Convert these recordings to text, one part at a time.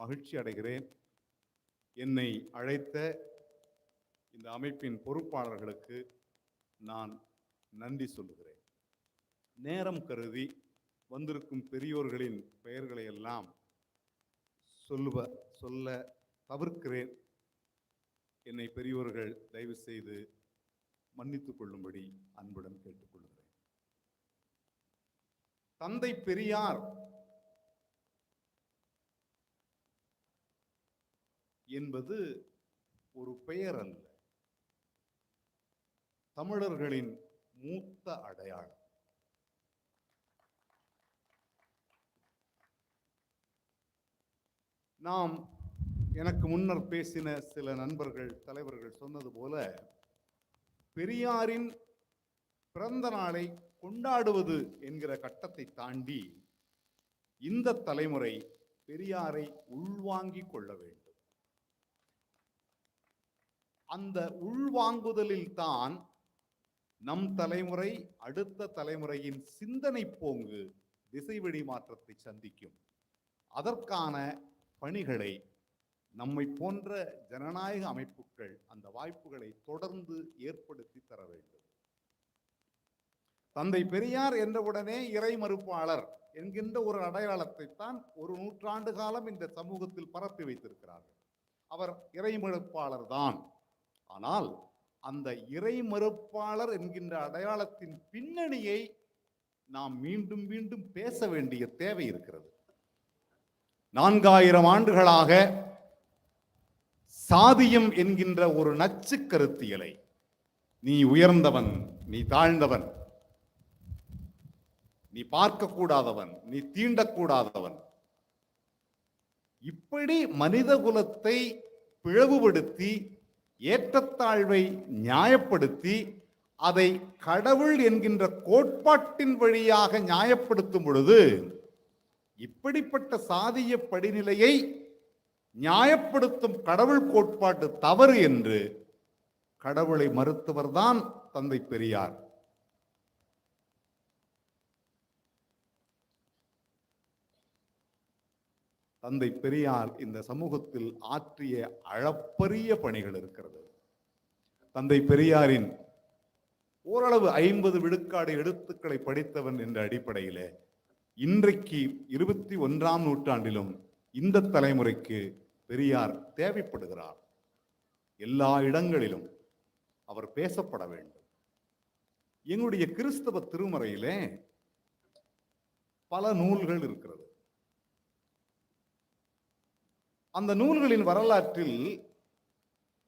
மகிழ்ச்சி அடைகிறேன். என்னை அழைத்த இந்த அமைப்பின் பொறுப்பாளர்களுக்கு நான் நன்றி சொல்லுகிறேன். நேரம் கருதி வந்திருக்கும் பெரியோர்களின் பெயர்களை எல்லாம் சொல்லுவ சொல்ல தவிர்க்கிறேன். என்னை பெரியோர்கள் தயவு செய்து மன்னித்துக் கொள்ளும்படி அன்புடன் கேட்டுக்கொள்கிறேன். தந்தை பெரியார் என்பது ஒரு பெயர் அல்ல. தமிழர்களின் மூத்த அடையாளம். நாம் எனக்கு முன்னர் பேசின சில நண்பர்கள் தலைவர்கள் சொன்னது போல பெரியாரின் பிறந்த நாளை கொண்டாடுவது என்கிற கட்டத்தை தாண்டி இந்த தலைமுறை பெரியாரை உள்வாங்கிக் கொள்ள வேண்டும். அந்த உள்வாங்குதலில் தான் நம் தலைமுறை அடுத்த தலைமுறையின் சிந்தனை போங்கு திசைவெளி மாற்றத்தை சந்திக்கும். அதற்கான பணிகளை நம்மை போன்ற ஜனநாயக அமைப்புகள் அந்த வாய்ப்புகளை தொடர்ந்து ஏற்படுத்தி தர வேண்டும். தந்தை பெரியார் என்றவுடனே இறை மறுப்பாளர் என்கின்ற ஒரு அடையாளத்தை தான் ஒரு நூற்றாண்டு காலம் இந்த சமூகத்தில் பரப்பி வைத்திருக்கிறார்கள். அவர் இறை மறுப்பாளர் தான் ஆனால் அந்த இறை மறுப்பாளர் என்கின்ற அடையாளத்தின் பின்னணியை நாம் மீண்டும் மீண்டும் பேச வேண்டிய தேவை இருக்கிறது. நான்காயிரம் ஆண்டுகளாக சாதியம் என்கின்ற ஒரு நச்சு கருத்தியலை நீ உயர்ந்தவன் நீ தாழ்ந்தவன் நீ பார்க்கக்கூடாதவன் நீ தீண்டக்கூடாதவன். இப்படி மனித குலத்தை பிளவுபடுத்தி ஏற்றத்தாழ்வை நியாயப்படுத்தி அதை கடவுள் என்கின்ற கோட்பாட்டின் வழியாக நியாயப்படுத்தும் பொழுது இப்படிப்பட்ட சாதிய படிநிலையை நியாயப்படுத்தும் கடவுள் கோட்பாட்டு தவறு என்று கடவுளை மறுத்தவர்தான் தந்தை பெரியார். தந்தை பெரியார் இந்த சமூகத்தில் ஆற்றிய அளப்பரிய பணிகள் இருக்கிறது. தந்தை பெரியாரின் ஓரளவு ஐம்பது விழுக்காடு எழுத்துக்களை படித்தவன் என்ற அடிப்படையிலே இன்றைக்கு இருபத்தி ஒன்றாம் நூற்றாண்டிலும் இந்த தலைமுறைக்கு பெரியார் தேவைப்படுகிறார். எல்லா இடங்களிலும் அவர் பேசப்பட வேண்டும். எங்களுடைய கிறிஸ்தவ திருமறையிலே பல நூல்கள் இருக்கிறது. அந்த நூல்களின் வரலாற்றில்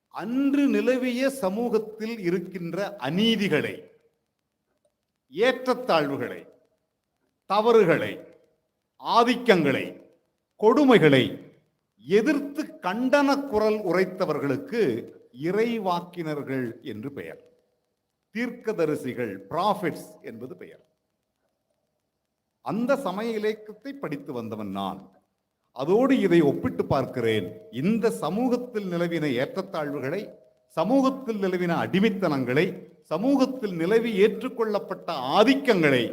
அன்று நிலவிய சமூகத்தில் இருக்கின்ற அநீதிகளை ஏற்றத்தாழ்வுகளை தவறுகளை ஆதிக்கங்களை கொடுமைகளை எதிர்த்து கண்டன குரல் உரைத்தவர்களுக்கு இறைவாக்கினர்கள் என்று பெயர். தீர்க்கதரிசிகள் ப்ராஃபிட்ஸ் என்பது பெயர். அந்த சமய இலக்கியத்தை படித்து வந்தவன் நான். அதோடு இதை ஒப்பிட்டு பார்க்கிறேன். இந்த சமூகத்தில் நிலவின ஏற்றத்தாழ்வுகளை சமூகத்தில் நிலவின அடிமைத்தனங்களை சமூகத்தில் நிலவி ஏற்றுக்கொள்ளப்பட்ட ஆதிக்கங்களை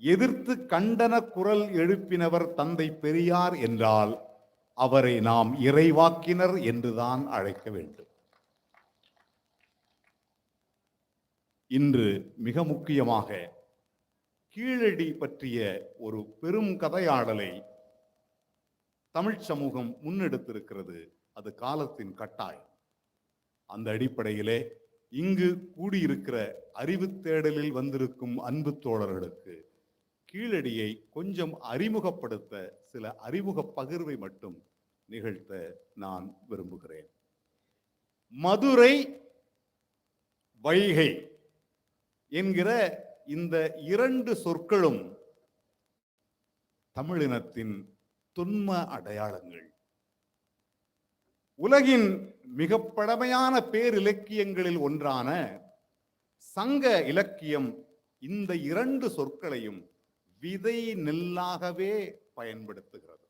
எதிர்த்து கண்டன குரல் எழுப்பினவர் தந்தை பெரியார் என்றால் அவரை நாம் இறைவாக்கினர் என்றுதான் அழைக்க வேண்டும். இன்று மிக முக்கியமாக கீழடி பற்றிய ஒரு பெரும் கதையாடலை தமிழ் சமூகம் முன்னெடுத்திருக்கிறது அது காலத்தின் கட்டாயம். அந்த அடிப்படையிலே இங்கு கூடியிருக்கிற அறிவு தேடலில் வந்திருக்கும் அன்பு தோழர்களுக்கு கீழடியை கொஞ்சம் அறிமுகப்படுத்த சில அறிமுக பகிர்வை மட்டும் நிகழ்த்த நான் விரும்புகிறேன். மதுரை வைகை என்கிற இந்த இரண்டு சொற்களும் தமிழினத்தின் தொன்ம அடையாளங்கள். உலகின் மிக பழமையான பேரிலக்கியங்களில் ஒன்றான சங்க இலக்கியம் இந்த இரண்டு சொற்களையும் விதை நெல்லாகவே பயன்படுத்துகிறது.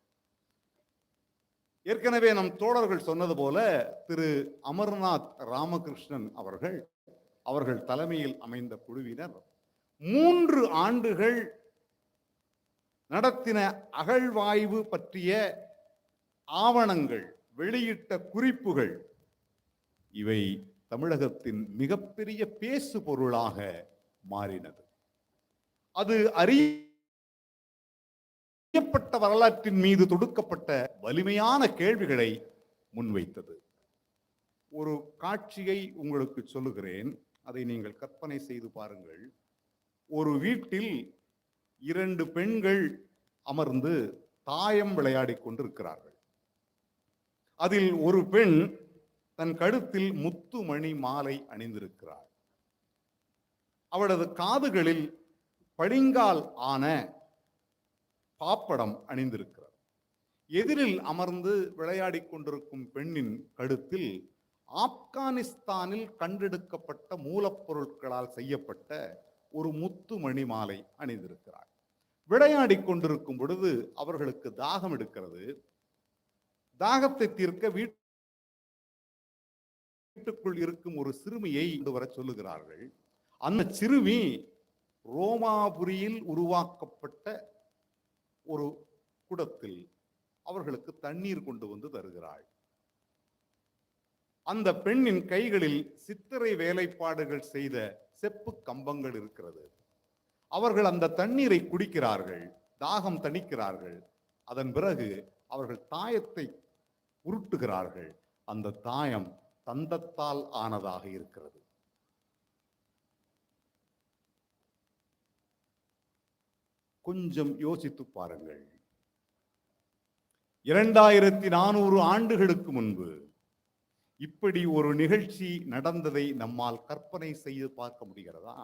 ஏற்கனவே நம் தோழர்கள் சொன்னது போல திரு அமர்நாத் ராமகிருஷ்ணன் அவர்கள் அவர்கள் தலைமையில் அமைந்த குழுவினர் மூன்று ஆண்டுகள் நடத்தின அகழ்வாய்வு பற்றிய ஆவணங்கள் வெளியிட்ட குறிப்புகள் இவை தமிழகத்தின் மிகப்பெரிய பேசு பொருளாக மாறினது. அது அறியப்பட்ட வரலாற்றின் மீது தொடுக்கப்பட்ட வலிமையான கேள்விகளை முன்வைத்தது. ஒரு காட்சியை உங்களுக்கு சொல்லுகிறேன். அதை நீங்கள் கற்பனை செய்து பாருங்கள். ஒரு வீட்டில் இரண்டு பெண்கள் அமர்ந்து தாயம் விளையாடிக் கொண்டிருக்கிறார்கள். அதில் ஒரு பெண் தன் கழுத்தில் முத்துமணி மாலை அணிந்திருக்கிறாள். அவளது காதுகளில் பளிங்கால் ஆன பாப்படம் அணிந்திருக்கிறார் எதிரில் அமர்ந்து விளையாடிக் கொண்டிருக்கும் பெண்ணின் கழுத்தில் ஆப்கானிஸ்தானில் கண்டெடுக்கப்பட்ட மூலப்பொருட்களால் செய்யப்பட்ட ஒரு முத்துமணி மாலை அணிந்திருக்கிறார் விளையாடிக் கொண்டிருக்கும் பொழுது அவர்களுக்கு தாகம் எடுக்கிறது. தாகத்தை தீர்க்க வீட்டுக்குள் இருக்கும் ஒரு சிறுமியை கொண்டு வர சொல்லுகிறார்கள். அந்த சிறுமி ரோமாபுரியில் உருவாக்கப்பட்ட ஒரு குடத்தில் அவர்களுக்கு தண்ணீர் கொண்டு வந்து தருகிறாள். அந்த பெண்ணின் கைகளில் சித்திரை வேலைப்பாடுகள் செய்த செப்பு கம்பங்கள் இருக்கிறது. அவர்கள் அந்த தண்ணீரை குடிக்கிறார்கள் தாகம் தணிக்கிறார்கள். அதன் பிறகு அவர்கள் தாயத்தை உருட்டுகிறார்கள். அந்த தாயம் தந்தத்தால் ஆனதாக இருக்கிறது. கொஞ்சம் யோசித்து பாருங்கள். இரண்டாயிரத்தி நானூறு ஆண்டுகளுக்கு முன்பு இப்படி ஒரு நிகழ்ச்சி நடந்ததை நம்மால் கற்பனை செய்து பார்க்க முடிகிறதா?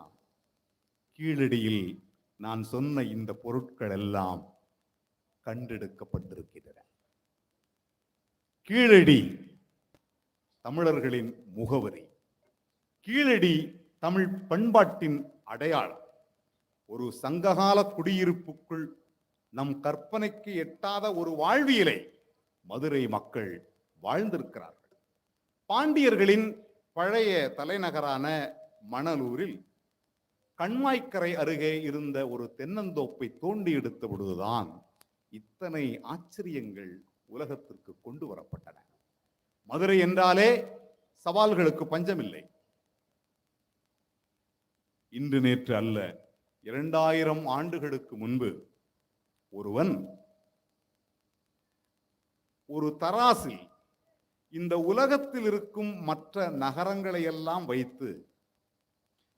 கீழடியில் நான் சொன்ன இந்த பொருட்கள் எல்லாம் கண்டெடுக்கப்பட்டிருக்கின்றன. கீழடி தமிழர்களின் முகவரி. கீழடி தமிழ் பண்பாட்டின் அடையாளம். ஒரு சங்ககால குடியிருப்புக்குள் நம் கற்பனைக்கு எட்டாத ஒரு வாழ்வியலை மதுரை மக்கள் வாழ்ந்திருக்கிறார்கள். பாண்டியர்களின் பழைய தலைநகரான மணலூரில் கண்மாய்க்கரை அருகே இருந்த ஒரு தென்னந்தோப்பை தோண்டி எடுத்த பொழுதுதான் இத்தனை ஆச்சரியங்கள் உலகத்திற்கு கொண்டு வரப்பட்டன. மதுரை என்றாலே சவால்களுக்கு பஞ்சமில்லை. இன்று நேற்று அல்ல இரண்டாயிரம் ஆண்டுகளுக்கு முன்பு ஒருவன் ஒரு தராசில் இந்த உலகத்தில் இருக்கும் மற்ற நகரங்களை எல்லாம் வைத்து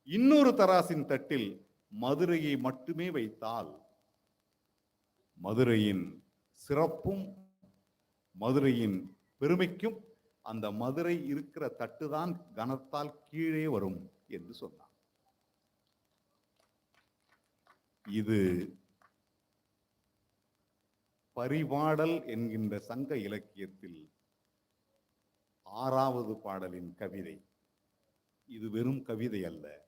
இன்னொரு தராசின் தட்டில் மதுரையை மட்டுமே வைத்தால் மதுரையின் சிறப்பும் மதுரையின் பெருமைக்கும் அந்த மதுரை இருக்கிற தட்டுதான் கனத்தால் கீழே வரும் என்று சொன்னார் இது பரிபாடல் என்கின்ற சங்க இலக்கியத்தில் ஆறாவது பாடலின் கவிதை. இது வெறும் கவிதை அல்ல.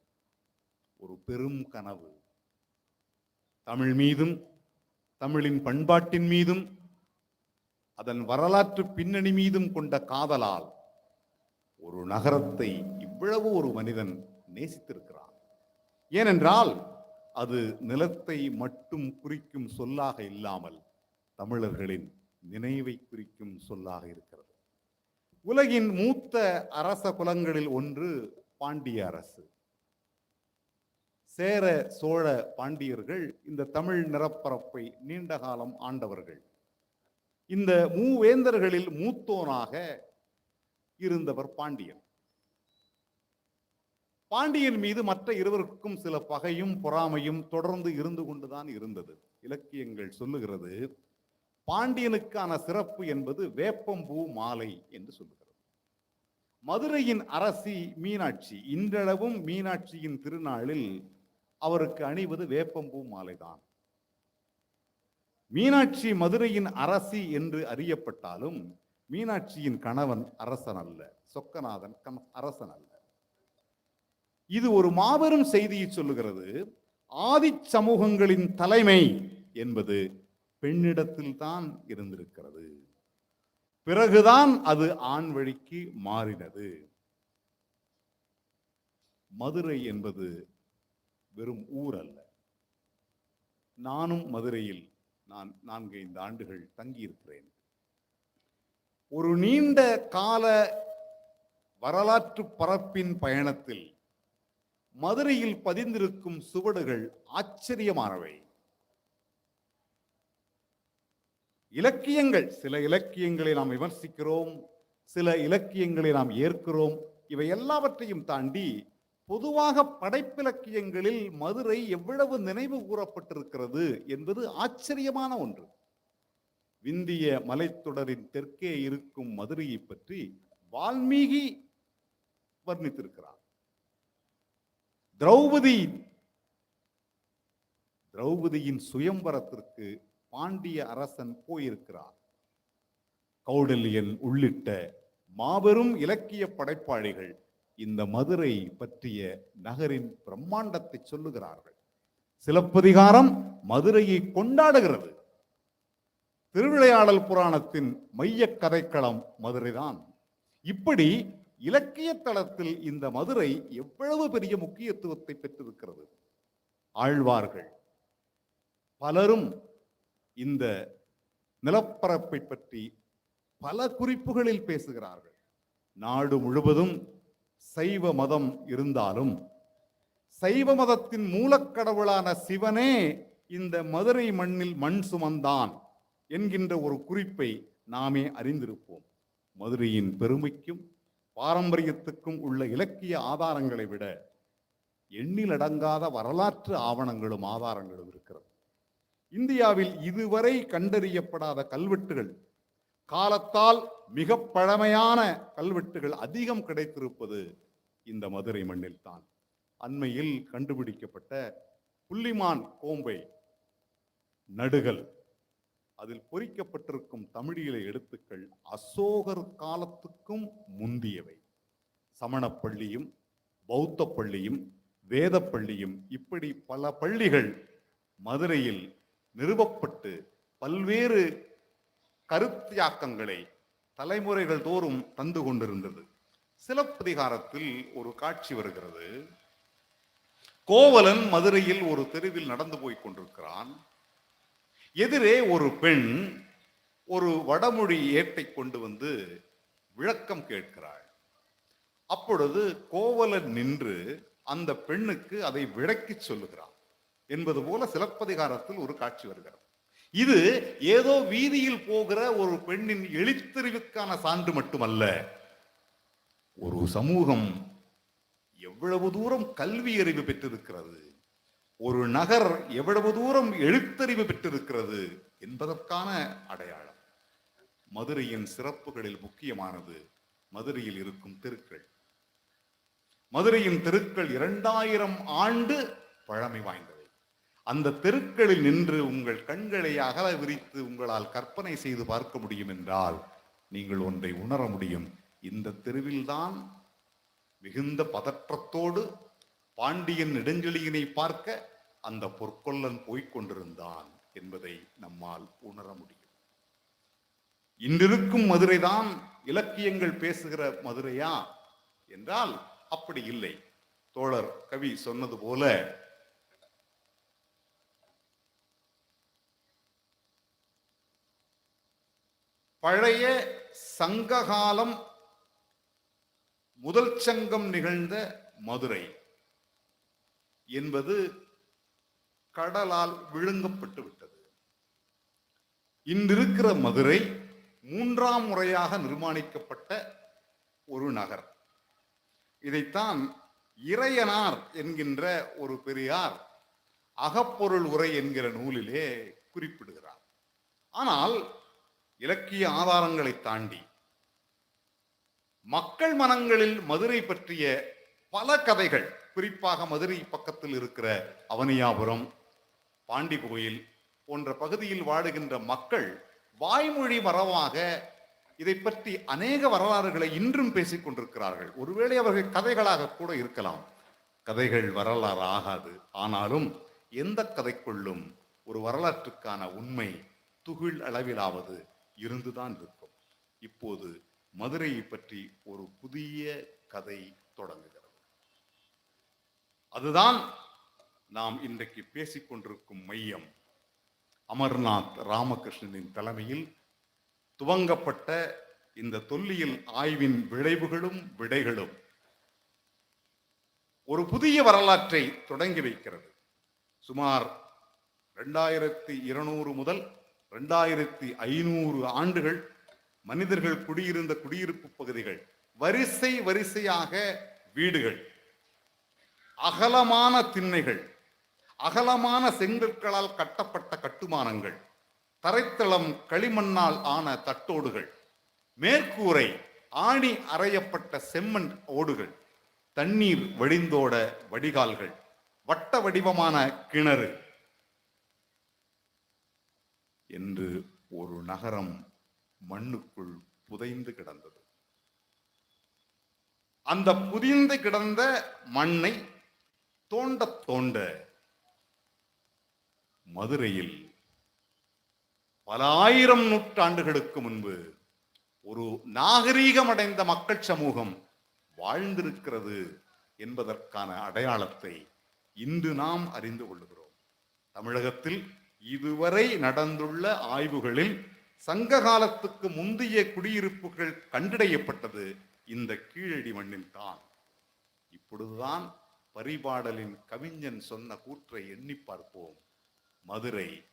ஒரு பெரும் கனவு. தமிழ் மீதும் தமிழின் பண்பாட்டின் மீதும் அதன் வரலாற்று பின்னணி மீதும் கொண்ட காதலால் ஒரு நகரத்தை இவ்வளவு ஒரு மனிதன் நேசித்திருக்கிறான். ஏனென்றால் அது நிலத்தை மட்டும் குறிக்கும் சொல்லாக இல்லாமல் தமிழர்களின் நினைவை குறிக்கும் சொல்லாக இருக்கிறது. உலகின் மூத்த அரச குலங்களில் ஒன்று பாண்டிய அரசு. சேர சோழ பாண்டியர்கள் இந்த தமிழ் நிறப்பரப்பை நீண்ட காலம் ஆண்டவர்கள். இந்த மூவேந்தர்களில் மூத்தோனாக இருந்தவர் பாண்டியன். பாண்டியன் மீது மற்ற இருவருக்கும் சில பகையும் பொறாமையும் தொடர்ந்து இருந்து கொண்டுதான் இருந்தது. இலக்கியங்கள் சொல்லுகிறது பாண்டியனுக்கான சிறப்பு என்பது வேப்பம்பூ மாலை என்று சொல்லுகிறது. மதுரையின் அரசி மீனாட்சி இன்றளவும் மீனாட்சியின் திருநாளில் அவருக்கு அணிவது வேப்பம்பூ மாலைதான். மீனாட்சி மதுரையின் அரசி என்று அறியப்பட்டாலும் மீனாட்சியின் கணவன் அரசன் அல்ல சொக்கநாதன் அரசன் அல்ல. இது ஒரு மாபெரும் செய்தியை சொல்லுகிறது. ஆதி சமூகங்களின் தலைமை என்பது பெண்ணிடத்தில் தான் இருந்திருக்கிறது. பிறகுதான் அது ஆண் வழிக்கு மாறினது. மதுரை என்பது வெறும் ஊர் அல்ல. நானும் மதுரையில் நான் நான்கு ஐந்து ஆண்டுகள் தங்கியிருக்கிறேன். ஒரு நீண்ட கால வரலாற்று பரப்பின் பயணத்தில் மதுரையில் பதிந்திருக்கும் சுவடுகள் ஆச்சரியமானவை. இலக்கியங்கள் சில இலக்கியங்களை நாம் விமர்சிக்கிறோம் சில இலக்கியங்களை நாம் ஏற்கிறோம் இவை எல்லாவற்றையும் தாண்டி பொதுவாக படைப்பிலக்கியங்களில் மதுரை எவ்வளவு நினைவு கூறப்பட்டிருக்கிறது என்பது ஆச்சரியமான ஒன்று. விந்திய மலைத்தொடரின் தெற்கே இருக்கும் மதுரையை பற்றி வால்மீகி வர்ணித்திருக்கிறார். திரௌபதி திரௌபதியின் சுயம்பரத்திற்கு பாண்டிய அரசன் போயிருக்கிறார். கௌடல்யன் உள்ளிட்ட மாபெரும் இலக்கிய படைப்பாளிகள் இந்த மதுரை பற்றிய நகரின் பிரம்மாண்டத்தை சொல்லுகிறார்கள். சிலப்பதிகாரம் மதுரையை கொண்டாடுகிறது. திருவிளையாடல் புராணத்தின் மையக் கதைக்களம் மதுரைதான். இப்படி இலக்கிய தளத்தில் இந்த மதுரை எவ்வளவு பெரிய முக்கியத்துவத்தை பெற்றிருக்கிறது? ஆழ்வார்கள். பலரும் இந்த நிலப்பரப்பை பற்றி பல குறிப்புகளில் பேசுகிறார்கள். நாடு முழுவதும் சைவ மதம் இருந்தாலும் சைவ மதத்தின் மூலக்கடவுளான சிவனே இந்த மதுரை மண்ணில் மண் சுமந்தான் என்கின்ற ஒரு குறிப்பை நாமே அறிந்திருப்போம். மதுரையின் பெருமைக்கும் பாரம்பரியத்துக்கும் உள்ள இலக்கிய ஆதாரங்களை விட எண்ணிலடங்காத வரலாற்று ஆவணங்களும் ஆதாரங்களும் இருக்கிறது. இந்தியாவில் இதுவரை கண்டறியப்படாத கல்வெட்டுகள் காலத்தால் மிக பழமையான கல்வெட்டுகள் அதிகம் கிடைத்திருப்பது இந்த மதுரை மண்ணில் தான். அண்மையில் கண்டுபிடிக்கப்பட்ட புள்ளிமான் கோம்பை நடுகள் அதில் பொறிக்கப்பட்டிருக்கும் தமிழீழ எழுத்துக்கள் அசோகர் காலத்துக்கும் முந்தியவை. சமணப்பள்ளியும் பௌத்த பள்ளியும் வேதப்பள்ளியும் இப்படி பல பள்ளிகள் மதுரையில் நிறுவப்பட்டு பல்வேறு கருத்தியாக்கங்களை தலைமுறைகள் தோறும் தந்து கொண்டிருந்தது. சிலப்பதிகாரத்தில் ஒரு காட்சி வருகிறது. கோவலன் மதுரையில் ஒரு தெருவில் நடந்து போய் கொண்டிருக்கிறான். எதிரே ஒரு பெண் ஒரு வடமொழி ஏட்டை கொண்டு வந்து விளக்கம் கேட்கிறாள். அப்பொழுது கோவலன் நின்று அந்த பெண்ணுக்கு அதை விளக்கிச் சொல்லுகிறான். என்பது போல சிலப்பதிகாரத்தில் ஒரு காட்சி வருகிறது. இது ஏதோ வீதியில் போகிற ஒரு பெண்ணின் எழுத்தறிவுக்கான சான்று மட்டுமல்ல. ஒரு சமூகம் எவ்வளவு தூரம் கல்வி அறிவு பெற்றிருக்கிறது ஒரு நகர் எவ்வளவு தூரம் எழுத்தறிவு பெற்றிருக்கிறது என்பதற்கான அடையாளம். மதுரையின் சிறப்புகளில் முக்கியமானது மதுரையில் இருக்கும் தெருக்கள். மதுரையின் தெருக்கள் இரண்டாயிரம் ஆண்டு பழமை வாய்ந்தது. அந்த தெருக்களில் நின்று உங்கள் கண்களை அகல விரித்து உங்களால் கற்பனை செய்து பார்க்க முடியும் என்றால் நீங்கள் ஒன்றை உணர முடியும். இந்த தெருவில்தான் மிகுந்த பதற்றத்தோடு பாண்டியன் நெடுஞ்செழியனை பார்க்க அந்த பொற்கொல்லன் போய்க் கொண்டிருந்தான் என்பதை நம்மால் உணர முடியும். இன்றிருக்கும் மதுரைதான் இலக்கியங்கள் பேசுகிற மதுரையா? என்றால் அப்படி இல்லை. தோழர் கவி சொன்னது போல பழைய சங்ககாலம் முதல் சங்கம் நிகழ்ந்த மதுரை என்பது கடலால் விழுங்கப்பட்டு விட்டது. இன்றிருக்கிற மதுரை மூன்றாம் முறையாக நிர்மாணிக்கப்பட்ட ஒரு நகர். இதைத்தான் இறையனார் என்கின்ற ஒரு பெரியார் அகப்பொருள் உரை என்கிற நூலிலே குறிப்பிடுகிறார். ஆனால் இலக்கிய ஆதாரங்களை தாண்டி மக்கள் மனங்களில் மதுரை பற்றிய பல கதைகள் குறிப்பாக மதுரை பக்கத்தில் இருக்கிற அவனியாபுரம் பாண்டி கோயில் போன்ற பகுதியில் வாழுகின்ற மக்கள் வாய்மொழி மரபாக இதை பற்றி அநேக வரலாறுகளை இன்றும் பேசிக் கொண்டிருக்கிறார்கள். ஒருவேளை அவர்கள் கதைகளாக கூட இருக்கலாம். கதைகள் வரலாறு ஆகாது. ஆனாலும் எந்த கதைக்குள்ளும் ஒரு வரலாற்றுக்கான உண்மை துகில் அளவிலாவது இருந்துதான் இருக்கும் இப்போது மதுரையை பற்றி ஒரு புதிய கதை தொடங்குகிறது. அதுதான் நாம் இன்றைக்கு பேசிக் கொண்டிருக்கும் மையம். அமர்நாத் ராமகிருஷ்ணனின் தலைமையில் துவங்கப்பட்ட இந்த தொல்லியல் ஆய்வின் விளைவுகளும் விடைகளும் ஒரு புதிய வரலாற்றை தொடங்கி வைக்கிறது. சுமார் ரெண்டாயிரத்தி இருநூறு முதல் ரெண்டாயிரத்தி ஐநூறு ஆண்டுகள் மனிதர்கள் குடியிருந்த குடியிருப்பு பகுதிகள் வரிசை வரிசையாக வீடுகள் அகலமான திண்ணைகள் அகலமான செங்கற்களால் கட்டப்பட்ட கட்டுமானங்கள் தரைத்தளம் களிமண்ணால் ஆன தட்டோடுகள் மேற்கூரை ஆணி அறையப்பட்ட செம்மண் ஓடுகள் தண்ணீர் வழிந்தோட வடிகால்கள் வட்ட வடிவமான கிணறு என்று ஒரு நகரம் மண்ணுக்குள் புதைந்து கிடந்தது. அந்த புதிந்து கிடந்த மண்ணை தோண்ட தோண்ட மதுரையில் பல ஆயிரம் நூற்றாண்டுகளுக்கு முன்பு ஒரு நாகரீகமடைந்த மக்கள் சமூகம் வாழ்ந்திருக்கிறது என்பதற்கான அடையாளத்தை இன்று நாம் அறிந்து கொள்ளுகிறோம். தமிழகத்தில் இதுவரை நடந்துள்ள ஆய்வுகளில் சங்க காலத்துக்கு முந்தைய குடியிருப்புகள் கண்டறியப்பட்டது இந்த கீழடி மண்ணில் தான். இப்பொழுதுதான் பரிபாடலின் கவிஞன் சொன்ன கூற்றை எண்ணி பார்ப்போம். மதுரை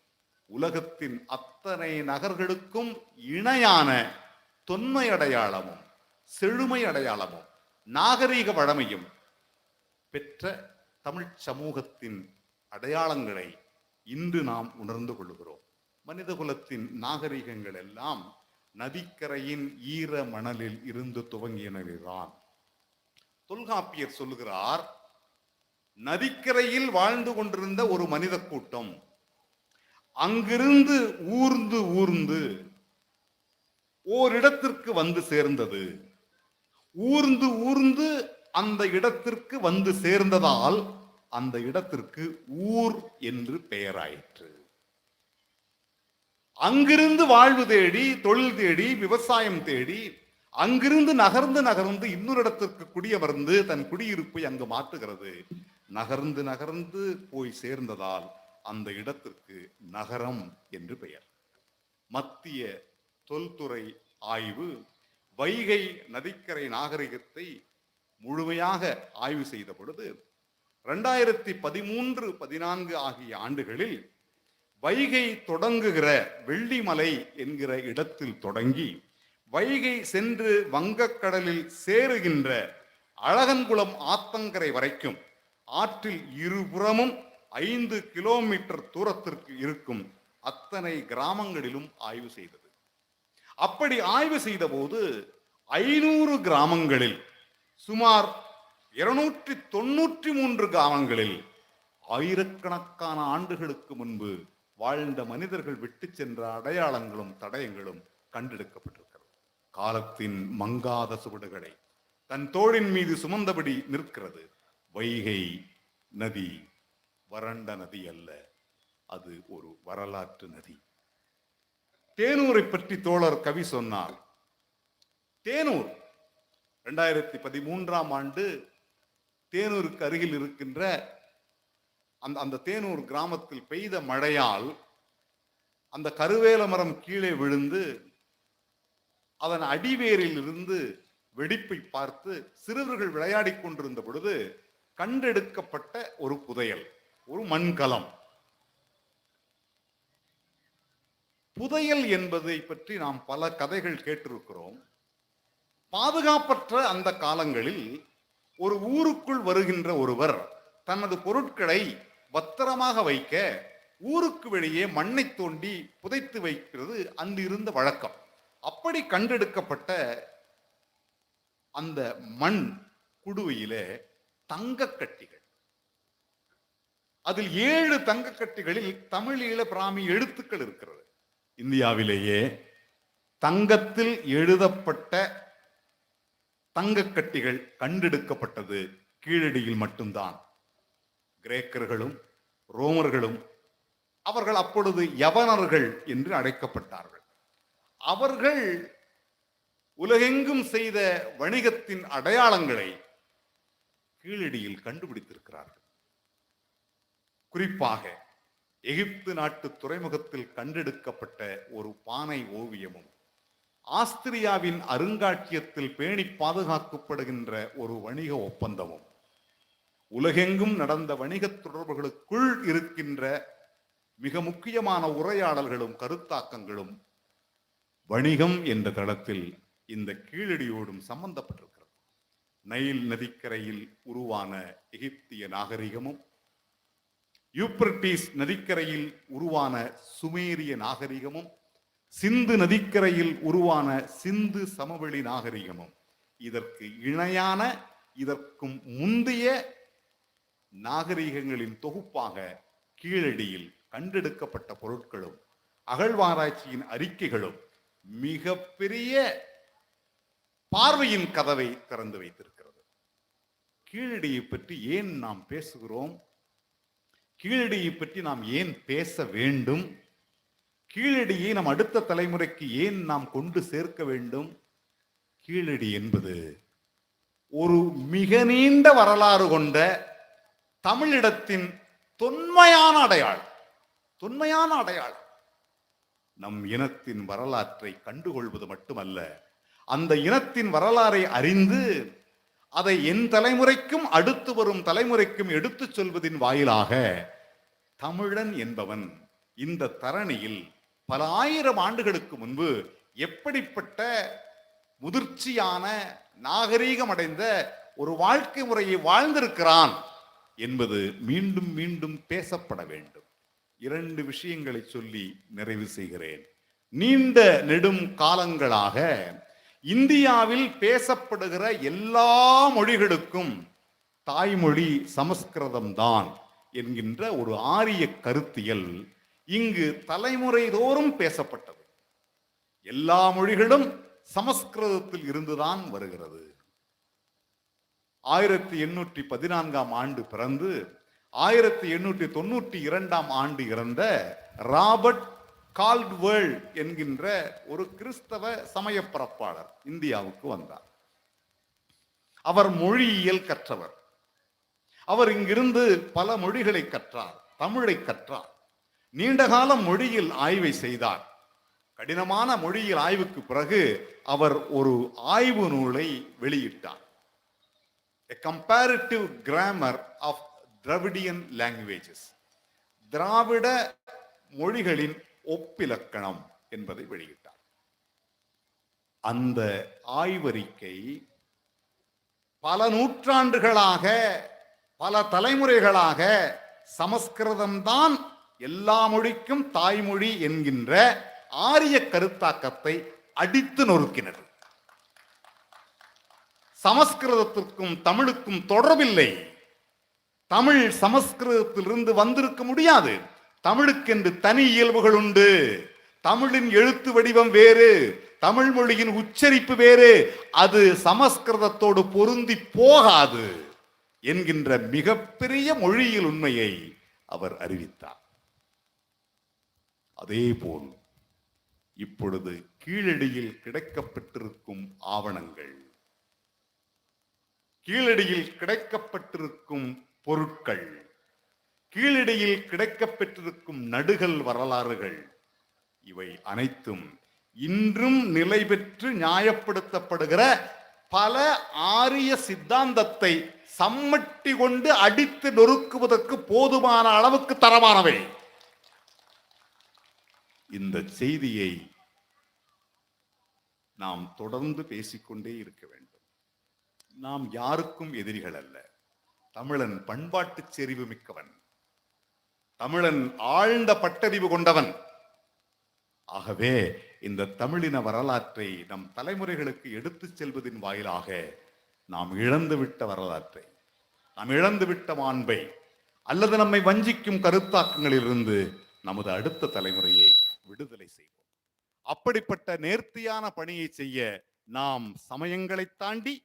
உலகத்தின் அத்தனை நகர்களுக்கும் இணையான தொன்மை அடையாளமும் செழுமை அடையாளமும் நாகரீக வழமையும் பெற்ற தமிழ் சமூகத்தின் அடையாளங்களை இன்று நாம் உணர்ந்து கொள்கிறோம் மனிதகுலத்தின் நாகரிகங்கள் எல்லாம் நதிக்கரையின் ஈர மணலில் இருந்து துவங்கியனவேதான் தொல்காப்பியர் சொல்லுகிறார் நதிக்கரையில் வாழ்ந்து கொண்டிருந்த ஒரு மனித கூட்டம் அங்கிருந்து ஊர்ந்து ஊர்ந்து ஓரிடத்திற்கு வந்து சேர்ந்தது. ஊர்ந்து ஊர்ந்து அந்த இடத்திற்கு வந்து சேர்ந்ததால் அந்த இடத்திற்கு ஊர் என்று பெயராயிற்று. அங்கிருந்து வாழ்வு தேடி தொழில் தேடி விவசாயம் தேடி அங்கிருந்து நகர்ந்து நகர்ந்து இன்னொரு இடத்திற்கு குடியமர்ந்து தன் குடியிருப்பை அங்கு மாற்றுகிறது. நகர்ந்து நகர்ந்து போய் சேர்ந்ததால் அந்த இடத்திற்கு நகரம் என்று பெயர். மத்திய தொல்துறை ஆய்வு வைகை நதிக்கரை நாகரிகத்தை முழுமையாக ஆய்வு செய்த பொழுது ரெண்டாயிரத்தி பதிமூன்று பதினான்கு ஆகிய ஆண்டுகளில் வைகை தொடங்குகிற வெள்ளிமலை என்கிற இடத்தில் தொடங்கி வைகை சென்று வங்கக்கடலில் சேருகின்ற அழகன்குளம் ஆத்தங்கரை வரைக்கும் ஆற்றில் இருபுறமும் ஐந்து கிலோமீட்டர் தூரத்திற்கு இருக்கும் அத்தனை கிராமங்களிலும் ஆய்வு செய்தது. அப்படி ஆய்வு செய்தபோது ஐநூறு கிராமங்களில் சுமார் இருநூற்றி தொண்ணூற்றி மூன்று கிராமங்களில் ஆயிரக்கணக்கான ஆண்டுகளுக்கு முன்பு வாழ்ந்த மனிதர்கள் விட்டு சென்ற அடையாளங்களும் தடயங்களும் கண்டெடுக்கப்பட்டிருக்கிறது. காலத்தின் மங்காத சுவடுகளை தன் தோளின் மீது சுமந்தபடி நிற்கிறது. வைகை நதி வறண்ட நதி அல்ல அது ஒரு வரலாற்று நதி. தேனூரை பற்றி தோழர் கவி சொன்னார் தேனூர் ரெண்டாயிரத்தி பதிமூன்றாம் ஆண்டு தேனூருக்கு அருகில் இருக்கின்ற அந்த அந்த தேனூர் கிராமத்தில் பெய்த மழையால் அந்த கருவேல மரம் கீழே விழுந்து அதன் அடிவேரில் இருந்து வெடிப்பை பார்த்து சிறுவர்கள் விளையாடிக் கொண்டிருந்த பொழுது கண்டெடுக்கப்பட்ட ஒரு புதையல் ஒரு மண்கலம். புதையல் என்பதை பற்றி நாம் பல கதைகள் கேட்டிருக்கிறோம். பாதுகாப்பற்ற அந்த காலங்களில் ஒரு ஊருக்குள் வருகின்ற ஒருவர் தனது பொருட்களை பத்திரமாக வைக்க ஊருக்கு வெளியே மண்ணை தோண்டி புதைத்து வைக்கிறது அன்று இருந்த வழக்கம். அப்படி கண்டெடுக்கப்பட்ட அந்த மண் குடுவையிலே தங்கக்கட்டிகள் அதில் ஏழு தங்கக்கட்டிகளில் தமிழீழ பிராமி எழுத்துக்கள் இருக்கிறது. இந்தியாவிலேயே தங்கத்தில் எழுதப்பட்ட தங்கக்கட்டிகள் கண்டெடுக்கப்பட்டது கீழடியில் மட்டும்தான். கிரேக்கர்களும் ரோமர்களும் அவர்கள் அப்பொழுது யவனர்கள் என்று அழைக்கப்பட்டார்கள். அவர்கள் உலகெங்கும் செய்த வணிகத்தின் அடையாளங்களை கீழடியில் கண்டுபிடித்திருக்கிறார்கள். குறிப்பாக எகிப்து நாட்டு துறைமுகத்தில் கண்டெடுக்கப்பட்ட ஒரு பானை ஓவியமும் ஆஸ்திரியாவின் அருங்காட்சியகத்தில் பேணி பாதுகாக்கப்படுகின்ற ஒரு வணிக ஒப்பந்தமும். உலகெங்கும் நடந்த வணிகத் தொடர்புகளுக்குள் இருக்கின்ற மிக முக்கியமான உரையாடல்களும் கருத்தாக்கங்களும் வணிகம் என்ற தளத்தில் இந்த கீழடியோடும் சம்பந்தப்பட்டிருக்கிறது. நைல் நதிக்கரையில் உருவான எகிப்திய நாகரிகமும் யூப்ரட்டிஸ் நதிக்கரையில் உருவான சுமேரிய நாகரிகமும் சிந்து நதிக்கரையில் உருவான சிந்து சமவெளி நாகரிகமும் இதற்கு இணையான இதற்கும் முந்தைய நாகரிகங்களின் தொகுப்பாக கீழடியில் கண்டெடுக்கப்பட்ட பொருட்களும் அகழ்வாராய்ச்சியின் அறிக்கைகளும் மிக பெரிய பார்வையின் கதவை திறந்து வைத்திருக்கிறது. கீழடியை பற்றி ஏன் நாம் பேசுகிறோம்? கீழடியை பற்றி நாம் ஏன் பேச வேண்டும்? கீழடியை நம் அடுத்த தலைமுறைக்கு ஏன் நாம் கொண்டு சேர்க்க வேண்டும்? கீழடி என்பது ஒரு மிக நீண்ட வரலாறு கொண்ட தமிழிடத்தின் தொன்மையான அடையாளம். தொன்மையான அடையாளம். நம் இனத்தின் வரலாற்றை கண்டுகொள்வது மட்டுமல்ல அந்த இனத்தின் வரலாறை அறிந்து அதை என் தலைமுறைக்கும் அடுத்து வரும் தலைமுறைக்கும் எடுத்துச் சொல்வதின் வாயிலாக தமிழன் என்பவன் இந்த தரணியில் பல ஆயிரம் ஆண்டுகளுக்கு முன்பு எப்படிப்பட்ட முதிர்ச்சியான நாகரீகம் அடைந்த ஒரு வாழ்க்கை முறையை வாழ்ந்திருக்கிறான் என்பது மீண்டும் மீண்டும் பேசப்பட வேண்டும். இரண்டு விஷயங்களை சொல்லி நிறைவு செய்கிறேன். நீண்ட நெடும் காலங்களாக இந்தியாவில் பேசப்படுகிற எல்லா மொழிகளுக்கும் தாய்மொழி சமஸ்கிருதம் தான் என்கின்ற ஒரு ஆரிய கருத்தியல் இங்கு தலைமுறை தோறும் பேசப்பட்டது. எல்லா மொழிகளும் சமஸ்கிருதத்தில் இருந்துதான் வருகிறது. ஆயிரத்தி எண்ணூற்றி பதினான்காம் ஆண்டு பிறந்து ஆயிரத்தி எண்ணூற்றி தொண்ணூற்றி இரண்டாம் ஆண்டு இறந்த ராபர்ட் கால்ட்வேல் என்கின்ற ஒரு கிறிஸ்தவ சமய பரப்பாளர் இந்தியாவுக்கு வந்தார். அவர் மொழியியல் கற்றவர். அவர் இங்கிருந்து பல மொழிகளை கற்றார் தமிழை கற்றார். நீண்டகால மொழியில் ஆய்வை செய்தார். கடினமான மொழியில் ஆய்வுக்கு பிறகு அவர் ஒரு ஆய்வு நூலை வெளியிட்டார். A comparative grammar of Dravidian languages திராவிட மொழிகளின் ஒப்பிலக்கணம் என்பதை வெளியிட்டார். அந்த ஆய்வறிக்கை பல நூற்றாண்டுகளாக பல தலைமுறைகளாக சமஸ்கிருதம்தான் எல்லா மொழிக்கும் தாய்மொழி என்கின்ற ஆரிய கருத்தாக்கத்தை அடித்து நொறுக்கினர் சமஸ்கிருதத்திற்கும் தமிழுக்கும் தொடர்பில்லை. தமிழ் சமஸ்கிருதத்திலிருந்து வந்திருக்க முடியாது. தமிழுக்கென்று தனி இயல்புகள் உண்டு. தமிழின் எழுத்து வடிவம் வேறு. தமிழ் மொழியின் உச்சரிப்பு வேறு. அது சமஸ்கிருதத்தோடு பொருந்தி போகாது என்கின்ற மிகப்பெரிய மொழியில் உண்மையை அவர் அறிவித்தார். அதேபோல் இப்பொழுது கீழடியில் கிடைக்கப்பட்டிருக்கும் ஆவணங்கள். கீழடியில் கிடைக்கப்பட்டிருக்கும் பொருட்கள். கீழடியில் கிடைக்கப்பெற்றிருக்கும் நடுகள் வரலாறுகள். இவை அனைத்தும் இன்றும் நிலை பெற்று நியாயப்படுத்தப்படுகிற பல ஆரிய சித்தாந்தத்தை சம்மட்டி கொண்டு அடித்து நொறுக்குவதற்கு போதுமான அளவுக்கு தரமானவை. இந்த செய்தியை நாம் தொடர்ந்து பேசிக்கொண்டே இருக்க வேண்டும். நாம் யாருக்கும் எதிரிகள் அல்ல. தமிழன் பண்பாட்டு செறிவு மிக்கவன். தமிழன் ஆழ்ந்த பட்டறிவு கொண்டவன். ஆகவே இந்த தமிழின வரலாற்றை நம் தலைமுறைகளுக்கு எடுத்துச் செல்வதின் வாயிலாக நாம் இழந்துவிட்ட வரலாற்றை நாம் இழந்துவிட்ட மாண்பை அல்லது நம்மை வஞ்சிக்கும் கருத்தாக்கங்களிலிருந்து நமது அடுத்த தலைமுறையை விடுதலை செய்வோம். அப்படிப்பட்ட நேர்த்தியான பணியை செய்ய நாம் சமயங்களை தாண்டி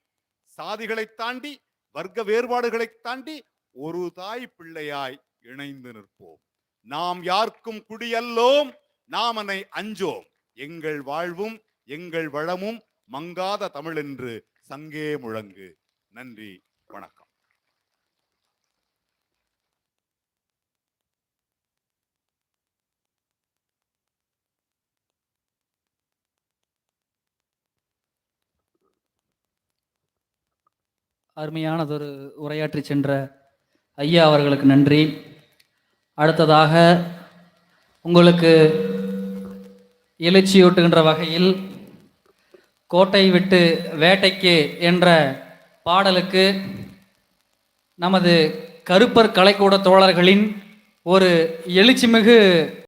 சாதிகளை தாண்டி வர்க்க வேறுபாடுகளை தாண்டி ஒரு தாய் பிள்ளையாய் இணைந்து நிற்போம். நாம் யாருக்கும் குடியல்லோம் நாமனை அஞ்சோம். எங்கள் வாழ்வும் எங்கள் வளமும் மங்காத தமிழென்று சங்கே முழங்கு. நன்றி வணக்கம். அருமையானதொரு உரையாற்றி சென்ற ஐயா அவர்களுக்கு நன்றி. அடுத்ததாக உங்களுக்கு எழுச்சியூட்டுகின்ற வகையில் கோட்டை விட்டு வேட்டைக்கு என்ற பாடலுக்கு நமது கருப்பர் கலைக்கூட தோழர்களின் ஒரு எழுச்சிமிகு